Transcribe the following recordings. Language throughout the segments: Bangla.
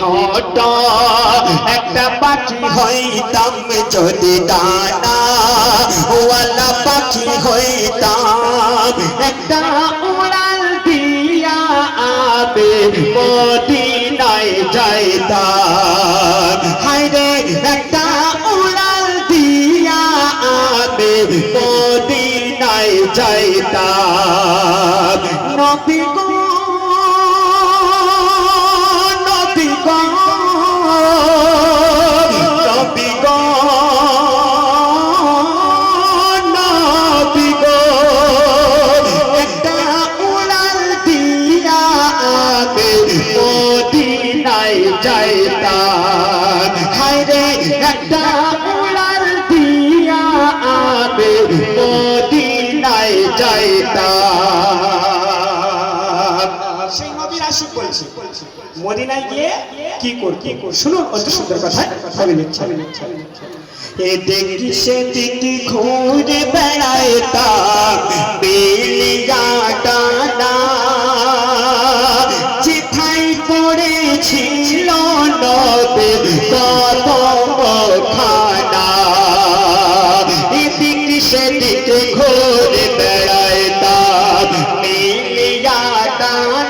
ছোট, একটা পাখি হইতাম যদি দানা ওয়ালা পাখি হইতাম। একটা উড়াল দিয়া আবে মদিনায় যাইতাম। হায় রে একটা উড়াল দিয়া আবে মদিনায় যাইতাম। নবী যাইতাম হায় রে একটা উড়াল দিয়া আগে মদিনায় যাইতাম। সেই নবীর আশিক বলছি, মদিনায় গিয়ে কি কর কি কর শুনুন অত সুন্দর কথা হবে নিচ্ছে। এ দেখি সে দিকে ঘুরে বেড়াইতাম। বেলিয়া দান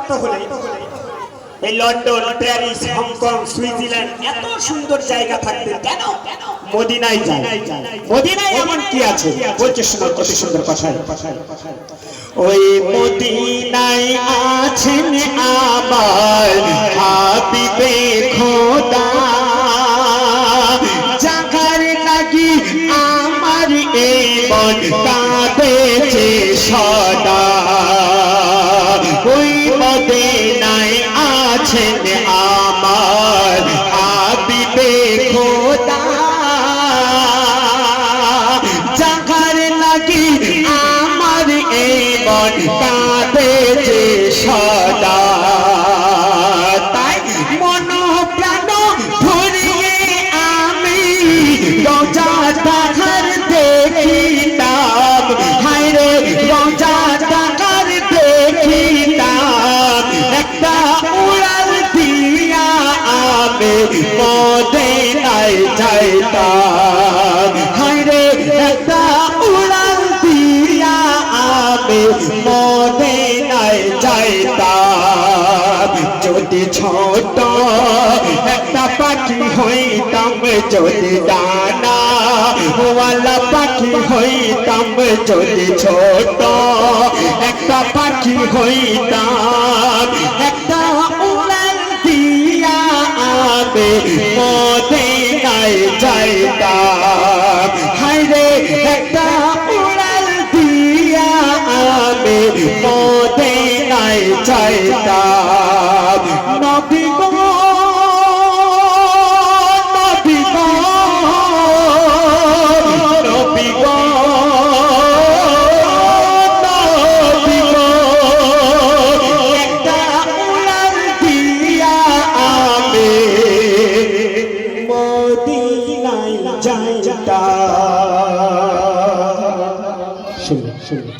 অর্থ হলে এই লন্ডন, প্যারিস, হংকং, সুইজারল্যান্ড এত সুন্দর জায়গা থাকবে। কেন? মদিনায় যায়। মদিনায় এমন কি আছে? বলছে শোনো, কত সুন্দর কথা ওই মদিনায় আছেন আমার হাবিবে খোদা। জাগার লাগি আমার এই মন আছেন আমার আবিবে খোদা। জাগার লাগি আমার এই মন কাঁদেছে আমি মদিনায় যাইতাম। হায় রে একটা উড়াল দিয়া আমি মদিনায় যাইতাম। যদি ছোট একটা পাখি হইতাম, যদি ডানা ওয়ালা পাখি হইতাম, যদি ছোট একটা পাখি হইতাম মোদে নাই চাইতা নবী Jai Jai